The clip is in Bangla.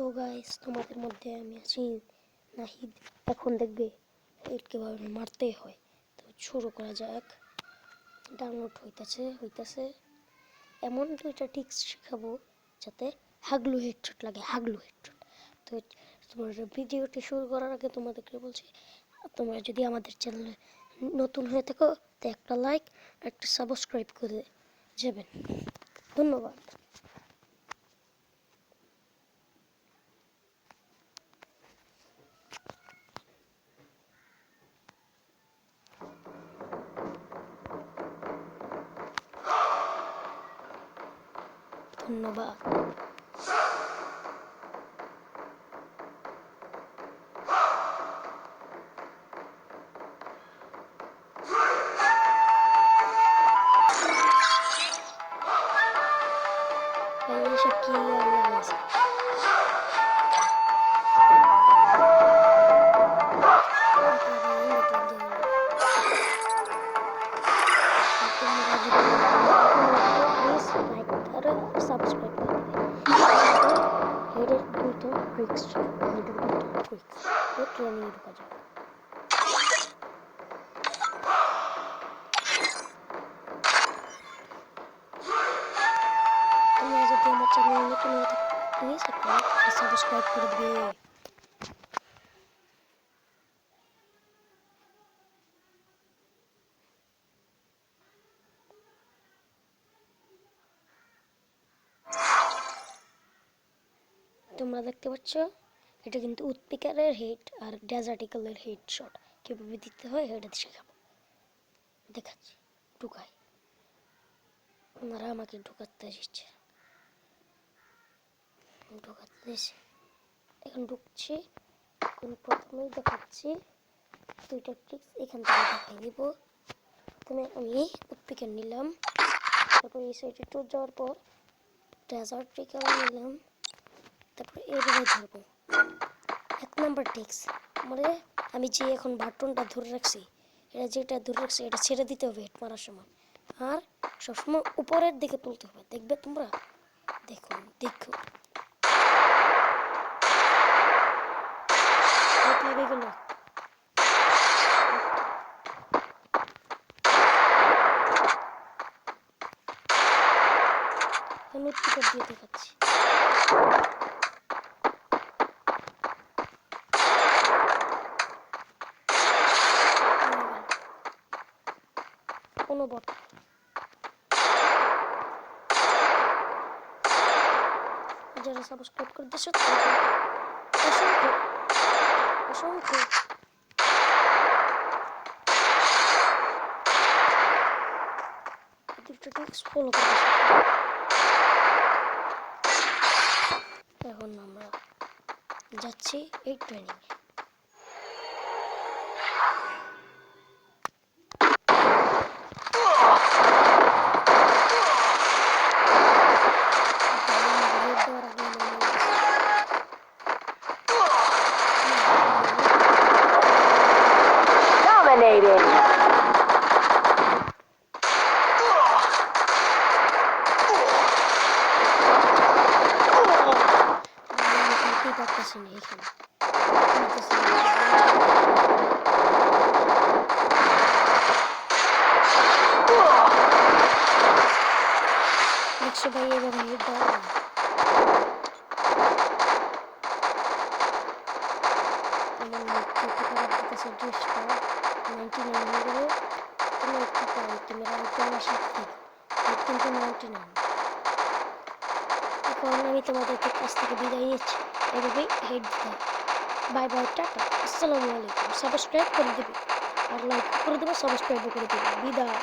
তো গাইস তোমাদের মধ্যে আমি আছি নাহিদ। এখন দেখবে হেড কীভাবে মারতে হয়। তো শুরু করা যাক। ডাউনলোড হইতাছে হইতাছে। এমন দুইটা টিক্স শেখাবো যাতে হাগলু হেডশট লাগে, হাগলু হেডশট তো তোমার ভিডিওটি শুরু করার আগে তোমাদেরকে বলছি, তোমরা যদি আমাদের চ্যানেলে নতুন হয়ে থাকো, তো একটা লাইক একটা সাবস্ক্রাইব করে যাবেন। ধন্যবাদ। ধন্যবাদ ভাই এসব কি আর দুইটা ট্রিক্স হেডের দুইটা ট্রিক্স তো ট্রেনিং ঢোকা যাক তোমরা যদি আমার চ্যানেল নতুন হয়ে থাকো প্লিজ একটা সাবস্ক্রাইব করে দিবে তোমরা দেখতে পাচ্ছ, এটা কিন্তু উৎপিকারের হেড আর ডেজার্টিক্যালের হেড শট কীভাবে দিতে হয়, এটা শেখাবো। দেখাচ্ছি, ঢুকাই। ওনারা আমাকে ঢুকাতে এসেছে। ঢুকাতে এসে এখন ঢুকছি। এখন প্রথমেই দেখাচ্ছি দুইটা ট্রিক্স এখান থেকে দেখাই দিব। প্রথমে আমি উৎপিকার নিলাম। তারপর এই সাইডে টুর যাওয়ার পর ডেজার্টিক্যাল নিলাম। তারপরে এইভাবে ধরবো। এক নম্বর টিক্স মানে আমি যে এখন বাটনটা ধরে রাখছি, এটা যেটা ধরে রাখছি, এটা ছেড়ে দিতে হবে হেড মারার সময়। আর সবসময় উপরের দিকে তুলতে হবে। দেখবে তোমরা? দেখো হাত লেগে গেল দেখাচ্ছি। কোনো বট যারা সাবস্ক্রাইব করে দিয়েছ অসংখ্য অসংখ্য। ফলো করে। এখন আমরা যাচ্ছি এই training veriyorum. Bir dakika seni ekleyeyim. Trzeba je do mnie dać. Ale to tylko robi to sobie dziś, tak? কিন্তু এখন আমি তোমাদেরকে কাছ থেকে বিদায় নিচ্ছি এভাবেই হেড দিতে বাই বাই টাটা আসসালামু আলাইকুম সাবস্ক্রাইব করে দেবে আর লাইক করে দেবো সাবস্ক্রাইব করে দেবে বিদায়